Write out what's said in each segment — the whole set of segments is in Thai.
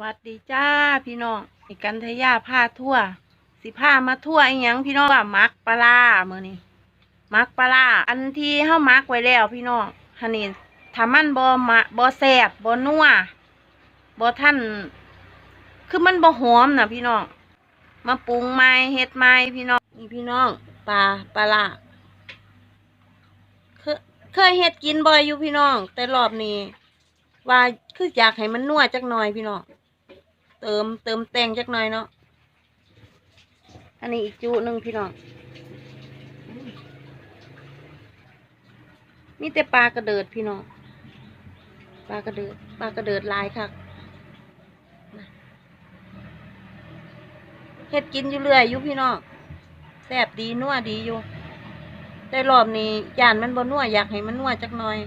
วัสดีจ้าพี่น้องอีกันทยาผ้าทั่ว สิผ้ามาทั่วอีหยังพี่น้องว่ามักปลามือนี้มักปลาอันที่เฮามักไว้แล้วพี่น้องฮันนี่ถ้ามันบ่มะบ่แซ่บบ่นัวบ่ท่านคือมันบ่หอมนะพี่น้องมาปรุงใหม่เฮ็ดใหม่พี่น้องนี่พี่น้องปลาปลาร้าเคยเคยเฮ็ดกินบ่อยอยู่พี่น้อง แต่รอบนี้ว่าคืออยากให้มันนัวจักหน่อยพี่น้อง เติมเติมแต่งจักหน่อยเนาะ อันนี้อีกจุหนึ่งพี่น้อง มีแต่ปลากระเดิดพี่น้อง ปลากระเดิดปลากระเดิดลายค่ะเฮ็ดกินอยู่เรื่อยอยู่พี่น้องแซ่บดีนัวดีอยู่ แต่รอบนี้ยานมันบ่นัวอยากให้มันนัวจักหน่อย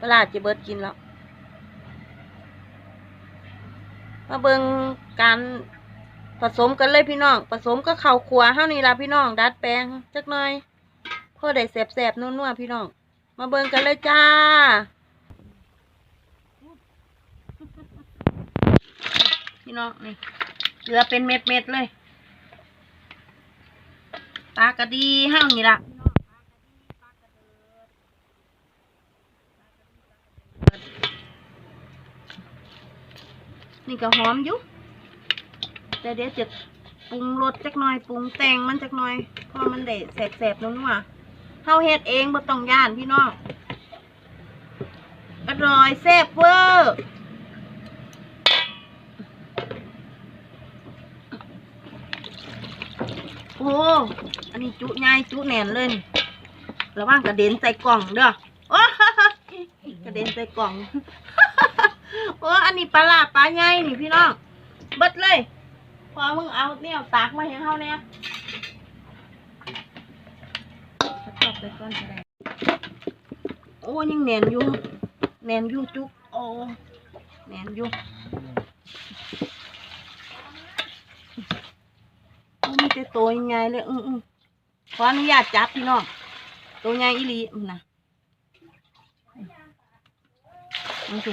ปลาจะเบิดกินแล้ว มาเบิงการผสมกันเลยพี่น้อง ผสมก็ข้าวขัวเฮานี่ละพี่น้อง ดัดแปลงจักหน่อยพ่อได้แสบๆนัวๆพี่น้อง มาเบิงกันเลยจ้าพี่น้องนี่เกลือเป็นเม็ดๆเลยปลากระดีเฮานี่ละ นี่ก็หอมอยู่แต่เดี๋ยวจะปรุงรสจักหน่อยปรุงแต่งมันจักหน่อยเพอมันได้แสบๆนัวๆเฮาเฮ็ดเองบ่ต้องย่านพี่น้องอร่อยแซ่บเวอร์โอ้อันนี้จุใหญ่จุแน่นเลยระวังกระเด็นใส่กล่องเด้อโอ้กระเด็นใส่กล่อง โอ้อันนี้ปลาลาปลาใหญ่นี่พี่น้องเบิดเลย พอมึงเอาเนี่ยตากมาให้เฮาเนี่ยตอบไปก่อนก็ได้โอ้ยังแหนนอยู่แหนนอยู่จุกโอ้แหนนอยู่โอ้มีแต่ตัวใหญ่เลยอืออือขออนุญาตจับพี่น้องตัวใหญ่อีหลีอืมนะนี่สิ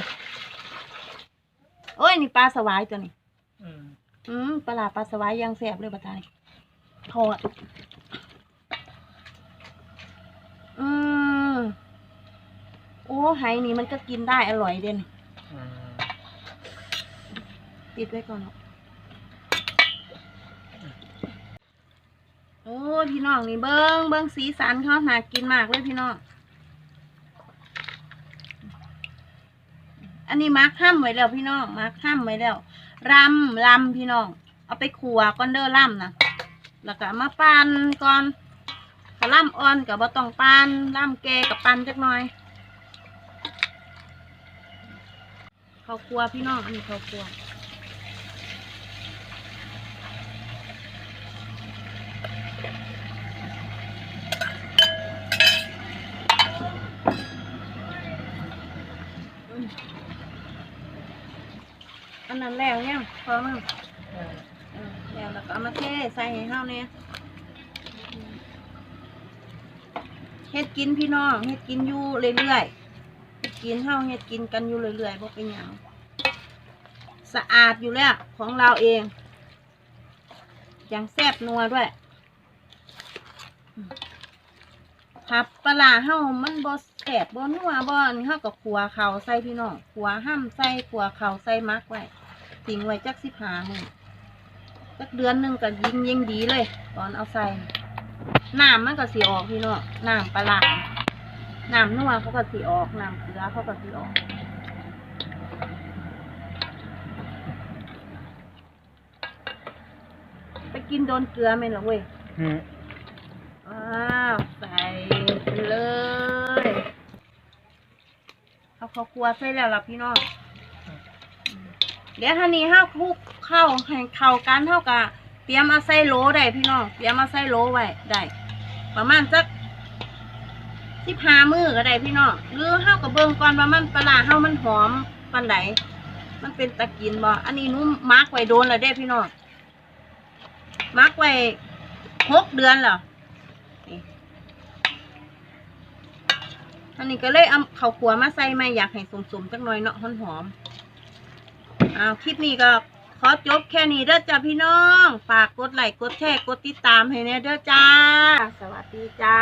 โอ้ยนี่ปลาสวายตัวนี้ อืมอืมปลาหลาดปลาสวายยังแสบเลยปะตานี่ทอด อืมโอ้ไหนี่มันก็กินได้อร่อยเด่นอืมปิดไว้ก่อนเนาะโอ้พี่น้องนี่เบิ้งเบิ้งสีสันเขาน่ากินมากเลยพี่น้อง อันนี้มาร์คห้ำไว้แล้วพี่น้องมาร์คห้ำไว้แล้วรำรำพี่น้อง เอาไปขัวก้อนเดอร์รำนะแล้วก็มาปั่นก่อนกะล่ำอ่อนกับบะตองปั่นล่ำแกกับปั่นจักหน่อยข้าวคั่วพี่น้องอันนี้ข้าวคั่ว นนั้นแล้วยังพอมั้งเออเออแล้วแล้วก็เอามาเทใส่ให้เฮาเนี่ยเฮ็ดกินพี่น้องเฮ็ดกินอยู่เรื่อยๆเฮ็ดกินเฮาเฮ็ดกินกันอยู่เรื่อยๆบ่เป็นหยังสะอาดอยู่แล้วของเราเองอย่างแซ่บนัวด้วยอืมถ้าปลาร้าเฮามันบ่แซ่บบ่นัวบ่อันเฮาก็ขัวเขาใส่พี่น้องขัวห้ำใส่ขัวเขาใส่มักไว้ ทิ้งไว้จัก15มื้อสักเดือนหนึ่งก็ยิ่งยิ่งดีเลย ตอนเอาใส่น้ำมันก็สีออกพี่น้องน้ำปลาร้าน้ำนัวเขาก็สีออกน้ำเกลือเขาก็สีออกไปกินโดนเกลือไหมล่ะเว้ยอืมอ้าวใส่ไปเลย เอาข้าวคั่วใส่แล้วล่ะพี่น้อง เดี๋ยวท่านี้ห้าคลุกเข้าให้เข้ากันเท่ากับเตรียมเอาใส่โลได้พี่น้องเตรียมเอาใส่โลไว้ได้ประมาณสักสิบห้ามือก็ได้พี่น้องหรือห้ากับเบิ่งก่อนว่ามันปลาร้าเฮามันหอมปันไหนมันเป็นตะกินบ่อันนี้นุ่มมาร์กไว้โดนแล้วเด้พี่น้องมาร์กไว้หกเดือนแล้วนี่อันนี้ก็เลยเอาข้าวขัวมาใส่ม่อยากให้สมๆจักหน่อยเนาะหอมๆ อ้าวคลิปนี้ก็ขอจบแค่นี้เด้อจ้าพี่น้อง ฝากกดไลค์กดแชร์กดติดตามให้แน่เด้อจ้า สวัสดีจ้า